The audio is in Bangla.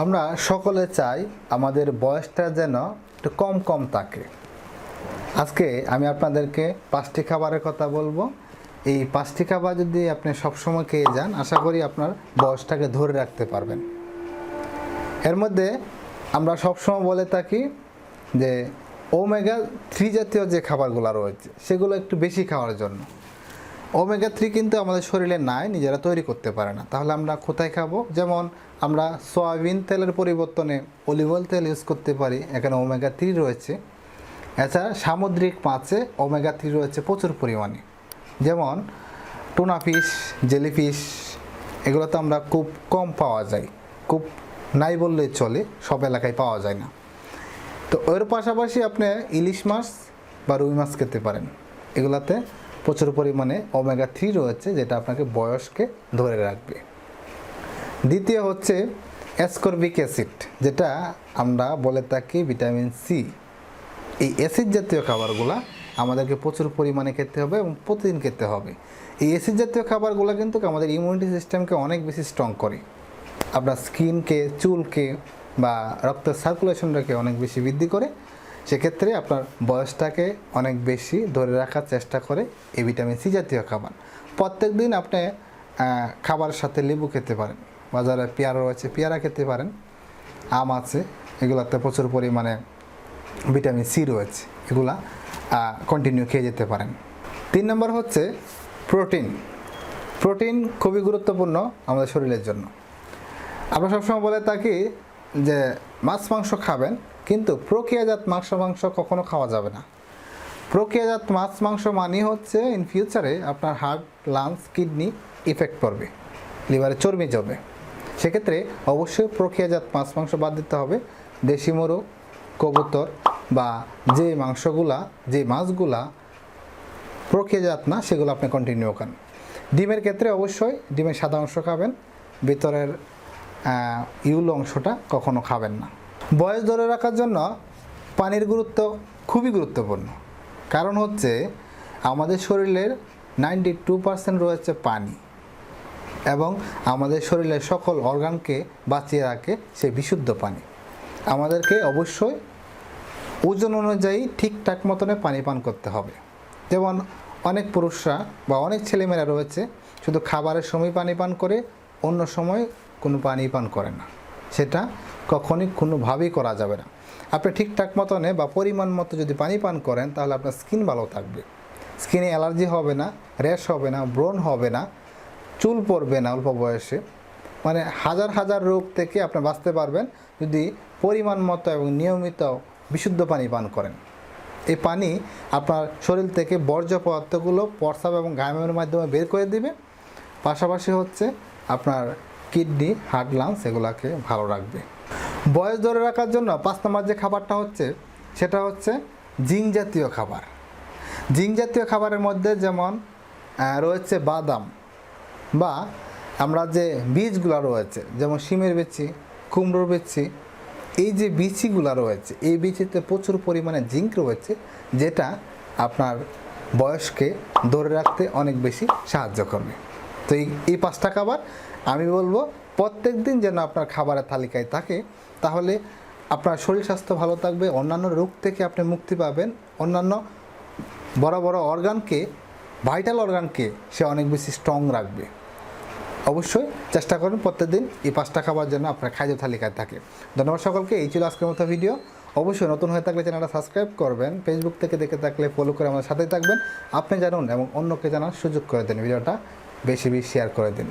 আমরা সকলে চাই আমাদের বয়সটা যেন একটু কম কম থাকে। আজকে আমি আপনাদেরকে পাঁচটি খাবারের কথা বলব। এই পাঁচটি খাবার যদি আপনি সবসময় খেয়ে যান, আশা করি আপনার বয়সটাকে ধরে রাখতে পারবেন। এর মধ্যে আমরা সবসময় বলে থাকি যে, ওমেগা থ্রি জাতীয় যে খাবারগুলো রয়েছে, সেগুলো একটু বেশি খাওয়ার জন্য। ওমেগা থ্রি কিন্তু আমাদের শরীরে নাই, নিজেরা তৈরি করতে পারে না। তাহলে আমরা কোথায় খাব? যেমন আমরা সয়াবিন তেলের পরিবর্তনে অলিভ অয়েল তেল ইউজ করতে পারি, এখানে ওমেগা থ্রি রয়েছে। এছাড়া সামুদ্রিক মাছে ওমেগা থ্রি রয়েছে প্রচুর পরিমাণে। যেমন টুনা ফিশ জেলিফিশ এগুলো তো আমরা খুব কম পাওয়া যায়। খুব নাই বললেই চলে, সব এলাকায় পাওয়া যায় না। তো ওর পাশাপাশি আপনি ইলিশ মাছ বা রুই মাছ খেতে পারেন। এগুলাতে প্রচুর পরিমাণে ওমেগা থ্রি রয়েছে, যেটা আপনাকে বয়সকে ধরে রাখবে। দ্বিতীয় হচ্ছে অ্যাসকর্বিক অ্যাসিড যেটা আমরা বলে থাকি ভিটামিন সি এই অ্যাসিড জাতীয় খাবারগুলো আমাদেরকে প্রচুর পরিমাণে খেতে হবে এবং প্রতিদিন খেতে হবে। এই অ্যাসিড জাতীয় খাবারগুলো কিন্তু আমাদের ইমিউনিটি সিস্টেমকে অনেক বেশি স্ট্রং করে। আপনার স্কিনকে চুলকে বা রক্তের সার্কুলেশনটাকে অনেক বেশি বৃদ্ধি করে। সেক্ষেত্রে আপনার বয়সটাকে অনেক বেশি ধরে রাখার চেষ্টা করে এই ভিটামিন সি জাতীয় খাবার। প্রত্যেক দিন আপনি খাবারের সাথে লেবু খেতে পারেন বাজারে পেয়ারা রয়েছে, পেয়ারা খেতে পারেন। আম আছে, এগুলোতে প্রচুর পরিমাণে ভিটামিন সি রয়েছে, এগুলা কন্টিনিউ খেয়ে যেতে পারেন। তিন নম্বর হচ্ছে প্রোটিন। প্রোটিন খুবই গুরুত্বপূর্ণ আমাদের শরীরের জন্য। আমরা সবসময় বলে থাকি যে, মাছ, মাংস খাবেন কিন্তু প্রক্রিয়াজাত মাংস মাংস কখনো খাওয়া যাবে না। প্রক্রিয়াজাত মাছ মাংস মানে হচ্ছে ইন ফিউচারে আপনার হার্ট লাংস কিডনি ইফেক্ট পড়বে লিভারে চর্বি জমে সেক্ষেত্রে অবশ্যই প্রক্রিয়াজাত মাছ মাংস বাদ দিতে হবে। দেশি মোরগ, কবুতর বা যে মাংসগুলা, যে মাছগুলা প্রক্রিয়াজাত না, সেগুলো আপনি কন্টিনিউ করেন। ডিমের ক্ষেত্রে অবশ্যই ডিমের সাদা অংশ খাবেন, ভিতরের ইউল অংশটা কখনো খাবেন না। বয়স ধরে রাখার জন্য পানির গুরুত্ব খুবই গুরুত্বপূর্ণ। কারণ হচ্ছে আমাদের শরীরের নাইনটি টু পার্সেন্ট রয়েছে পানি এবং আমাদের শরীরের সকল অর্গানকে বাঁচিয়ে রাখে সে বিশুদ্ধ পানি। আমাদেরকে অবশ্যই ওজন অনুযায়ী ঠিকঠাক মতনে পানি পান করতে হবে। যেমন অনেক পুরুষরা বা অনেক ছেলেমেয়েরা রয়েছে, শুধু খাবারের সময় পানি পান করে, অন্য সময় কোনো পানি পান করে না। সেটা কখনই কোনোভাবেই করা যাবে না। আপনি ঠিকঠাক মতনে বা পরিমাণ মতো যদি পানি পান করেন, তাহলে আপনার স্কিন ভালো থাকবে। স্কিনে অ্যালার্জি হবে না, র্যাশ হবে না, ব্রণ হবে না, চুল পড়বে না অল্প বয়সে। মানে হাজার হাজার রোগ থেকে আপনি বাঁচতে পারবেন যদি পরিমাণ মতো এবং নিয়মিত বিশুদ্ধ পানি পান করেন। এই পানি আপনার শরীর থেকে বর্জ্য পদার্থগুলো প্রস্রাব এবং ঘামের মাধ্যমে বের করে দিবে। পাশাপাশি হচ্ছে আপনার কিডনি, হার্ট, লাংস এগুলাকে ভালো রাখবে। বয়স ধরে রাখার জন্য পাঁচ নম্বর যে খাবারটা হচ্ছে, সেটা হচ্ছে জিঙ্ক জাতীয় খাবার। জিঙ্ক জাতীয় খাবারের মধ্যে যেমন রয়েছে বাদাম বা আমরা যে বীজগুলো রয়েছে, যেমন শিমের বিচি, কুমড়োর বিচি, এই যে বিচিগুলো রয়েছে, এই বিচিতে প্রচুর পরিমাণে জিঙ্ক রয়েছে, যেটা আপনার বয়সকে ধরে রাখতে অনেক বেশি সাহায্য করবে। তো এই এই পাঁচটা খাবার আমি বলব প্রত্যেক দিন যেন আপনার খাবারের তালিকায় থাকে, তাহলে আপনার শরীর স্বাস্থ্য ভালো থাকবে, অন্যান্য রোগ থেকে আপনি মুক্তি পাবেন, অন্যান্য বড় বড় অর্গানকে, ভাইটাল অর্গানকে সে অনেক বেশি স্ট্রং রাখবে। অবশ্যই চেষ্টা করুন প্রত্যেকদিন এই পাঁচটা খাবার যেন আপনার খাদ্য তালিকায় থাকে। ধন্যবাদ সকলকে, এই ছিল আজকের মতো ভিডিও অবশ্যই নতুন হয়ে থাকলে চ্যানেলটা সাবস্ক্রাইব করবেন ফেসবুক থেকে দেখে থাকলে ফলো করে আমার সাথেই থাকবেন। আপনি জানুন এবং অন্যকে জানার সুযোগ করে দিন ভিডিওটা বেশি বেশি শেয়ার করে দিন।